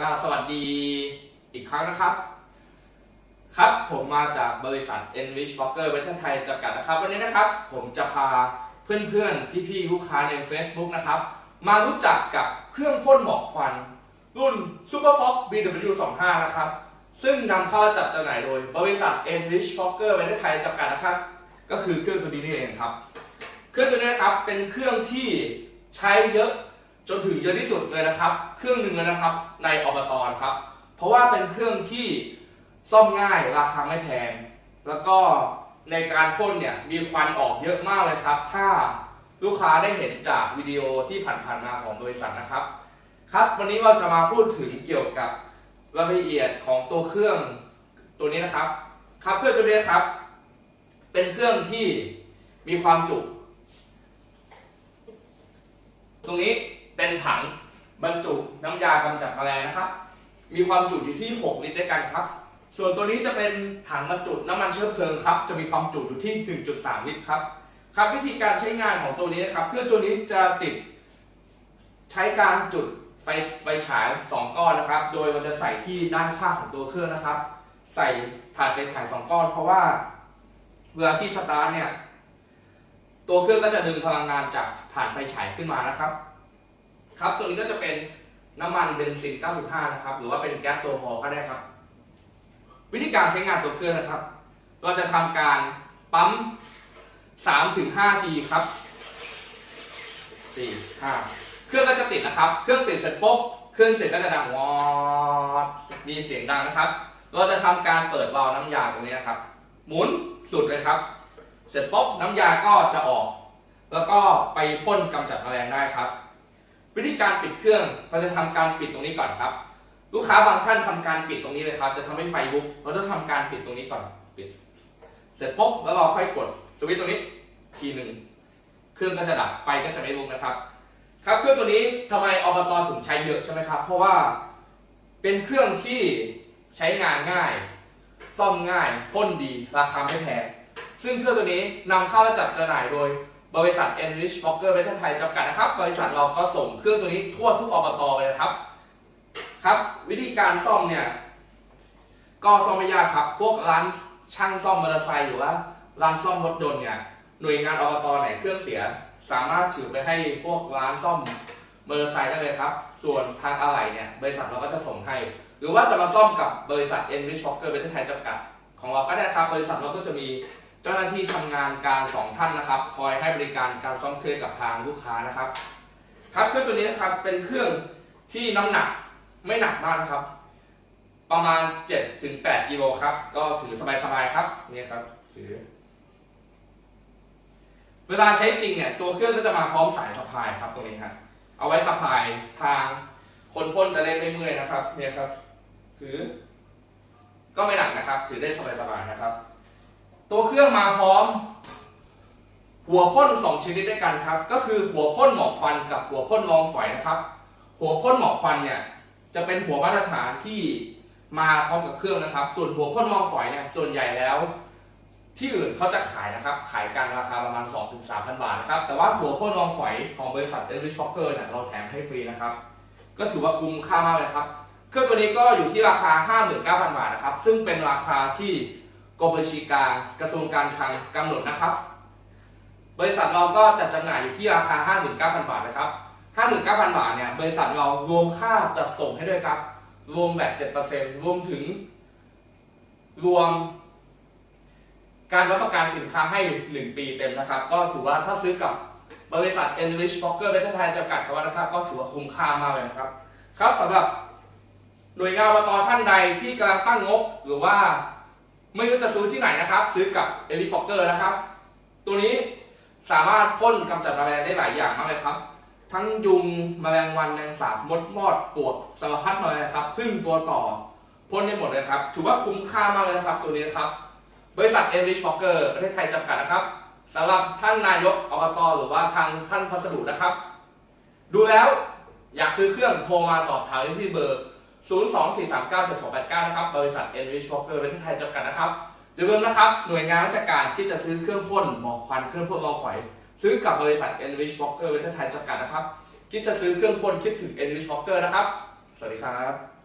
ก็สวัสดีอีกครั้งนะครับ ครับผมมาจากบริษัท Enrich Walker เวทไทยจำกัดนะครับ วันนี้นะครับผมจะพาเพื่อนๆ พี่ๆ ลูกค้าใน Facebook นะครับ มารู้จักกับเครื่องพ่นหมอกควัน รุ่น Super Fox BW25 นะครับ ซึ่งนำเข้าจัดจำหน่ายโดยบริษัท Enrich Walker เวทไทยจำกัดนะครับ ก็คือเครื่องตัวนี้นี่เองครับ เครื่องตัวนี้นะครับเป็นเครื่องที่ใช้เยอะ จนถึงเยอะที่สุดเลยนะครับ เครื่องหนึ่งเลยนะครับ ในอบตนะครับ เพราะว่าเป็นเครื่องที่ซ่อมง่ายราคาไม่แพง แล้วก็ในการพ่นเนี่ยมีควันออกเยอะมากเลยครับ ถ้าลูกค้าได้เห็นจากวิดีโอที่ผ่านๆมาของบริษัทนะครับ ครับ วันนี้เราจะมาพูดถึงเกี่ยวกับรายละเอียดของตัวเครื่องตัวนี้นะครับ ครับเครื่องตัวนี้ครับ เป็นเครื่องที่มีความจุ ตรงนี้ เป็นถังบรรจุน้ำยากำจัดแมลงนะครับ มีความจุอยู่ที่ 6 ลิตรด้วยกันครับ ส่วนตัวนี้จะเป็นถังบรรจุน้ำมันเชื้อเพลิงครับ จะมีความจุอยู่ที่ 1.3 ลิตรครับ ครับวิธีการใช้งานของตัวนี้นะครับ เครื่องตัวนี้จะติดใช้การจุดไฟไฟฉาย 2 ก้อนนะครับ โดยมันจะใส่ที่ด้านข้างของตัวเครื่องนะครับ ใส่ถ่านไฟฉาย 2 ก้อน เพราะว่าเวลาที่สตาร์ทเนี่ย ตัวเครื่องก็จะดึงพลังงานจากถ่านไฟฉายขึ้นมานะครับ ครับตัวนี้ก็จะเป็นน้ำมันเบนซิน 95 นะครับ หรือว่าเป็นแก๊สโซฮอล์ก็ได้ครับ วิธีการใช้งานตัวเครื่องนะครับ เราจะทำการปั๊ม 3-5 ทีครับ 4 5 เครื่องก็จะติดนะครับ เครื่องติดเสร็จปุ๊บ เครื่องเสร็จก็จะดังวอดมีเสียงดังนะครับ เราจะทำการเปิดวาล์วน้ำยาตรงนี้นะครับ หมุนสุดเลยครับ เสร็จปุ๊บน้ำยาก็จะออก แล้วก็ไปพ่นกำจัดแมลงได้ครับ วิธีการปิดเครื่องเราจะทำการปิดตรงนี้ก่อนครับ ลูกค้าบางท่านทำการปิดตรงนี้เลยครับ จะทำให้ไฟลุกเราจะทำการปิดตรงนี้ก่อนปิด เสร็จปุ๊บแล้วเราค่อยกดสวิตช์ตรงนี้ทีหนึ่งเครื่องก็จะดับไฟก็จะไม่ลุกนะครับ ครับเครื่องตัวนี้ทำไมอบตถึงใช้เยอะใช่ไหมครับ เพราะว่าเป็นเครื่องที่ใช้งานง่าย ซ่อมง่ายพ่นดีราคาไม่แพงซึ่งเครื่องตัวนี้นำเข้าและจัดจำหน่ายโดย บริษัท Enrich Walker ประเทศไทยจำกัดนะครับ บริษัทเราก็ส่งเครื่องตัวนี้ทั่วทุกอบตเลยนะครับ ครับ วิธีการซ่อมเนี่ย ก็ซ่อมไม่ยากครับ พวกร้านช่างซ่อมมอเตอร์ไซค์หรือว่าร้านซ่อมรถยนต์เนี่ย หน่วยงานอบตไหนเครื่องเสีย สามารถถือไปให้พวกร้านซ่อมมอเตอร์ไซค์ได้เลยครับ ส่วนทางอะไหล่เนี่ย บริษัทเราก็จะส่งให้ หรือว่าจะมาซ่อมกับบริษัท Enrich Walker ประเทศไทยจำกัด ของเราก็ได้ครับ บริษัทเราก็จะมี เจ้าหน้าที่ชำนาญการสองท่านนะครับ คอยให้บริการการซ่อมเครื่องกับทางลูกค้านะครับ ครับเครื่องตัวนี้นะครับเป็นเครื่องที่น้ำหนักไม่หนักมากนะครับ ประมาณ7ถึง8กิโลครับ ก็ถือสบายๆครับนี่ครับถือเวลาใช้จริงเนี่ยตัวเครื่องก็จะมาพร้อมสายสะพายครับตรงนี้ครับเอาไว้สะพายทางคนพ่นจะได้ไม่เมื่อยนะครับเนี่ยครับถือก็ไม่หนักนะครับ ถือได้สบายๆนะครับ ตัวเครื่องมาพร้อม หัวพ่นสองชนิดด้วยกันครับ ก็คือหัวพ่นหมอกควันกับหัวพ่นรองฝอยนะครับ หัวพ่นหมอกควันเนี่ยจะเป็นหัวมาตรฐานที่มาพร้อมกับเครื่องนะครับ ส่วนหัวพ่นรองฝอยเนี่ยส่วนใหญ่แล้ว ที่อื่นเขาจะขายนะครับ ขายกันราคาประมาณ 2-3,000 บาทนะครับ แต่ว่าหัวพ่นรองฝอยของบริษัท Enrich Walker เนี่ยเราแถมให้ฟรีนะครับ ก็ถือว่าคุ้มค่ามากเลยครับ เครื่องตัวนี้ก็อยู่ที่ราคา 59,000 บาทนะครับ ซึ่งเป็นราคาที่ กรมบัญชีกลางกระทรวงการคลังกำหนดนะครับ บริษัทเราก็จัดจำหน่ายอยู่ที่ราคา 59,000 บาทนะครับ 59,000 บาทเนี่ยบริษัทเรารวมค่าจัดส่งให้ด้วยครับ รวมแบบ 7%รวมถึง รวม การรับประกันสินค้าให้ 1 ปีเต็มนะครับ ก็ถือว่าถ้าซื้อกับบริษัท Enrich Walker ประเทศไทยจำกัดครับนะครับ ก็ถือว่าคุ้มค่ามากเลยนะครับ ครับสำหรับหน่วยงานอบตท่านใดที่กำลังตั้งงบหรือว่า ไม่รู้จะซื้อที่ไหนนะครับ ซื้อกับ Enrich Walker นะครับ ตัวนี้สามารถพ่นกำจัดแมลงได้หลายอย่างมากเลยครับ ทั้งยุงแมลงวันแมลงสาบมดมอดปลวกสารพัดแมลงครับพึ่งตัวต่อพ่นได้หมดเลยครับ ถือว่าคุ้มค่ามากเลยนะครับ ตัวนี้ครับ บริษัท Enrich Walker ประเทศไทยจำกัดนะครับสำหรับท่านนายกอบตหรือว่าทางท่านพัสดุนะครับ ดูแล้วอยากซื้อเครื่องโทรมาสอบถามได้ที่เบอร์ 024397289 นะครับ บริษัท Enrich Walker ประเทศไทยจำกัดนะครับอย่าลืมนะครับ หน่วยงานราชการที่จะซื้อเครื่องพ่นหมอกควันเครื่องพ่นรองฝอยซื้อกับบริษัท Enrich Walker ประเทศไทยจำกัดนะครับคิดจะซื้อเครื่องพ่นคิดถึง Enrich Walker นะครับ สวัสดีครับ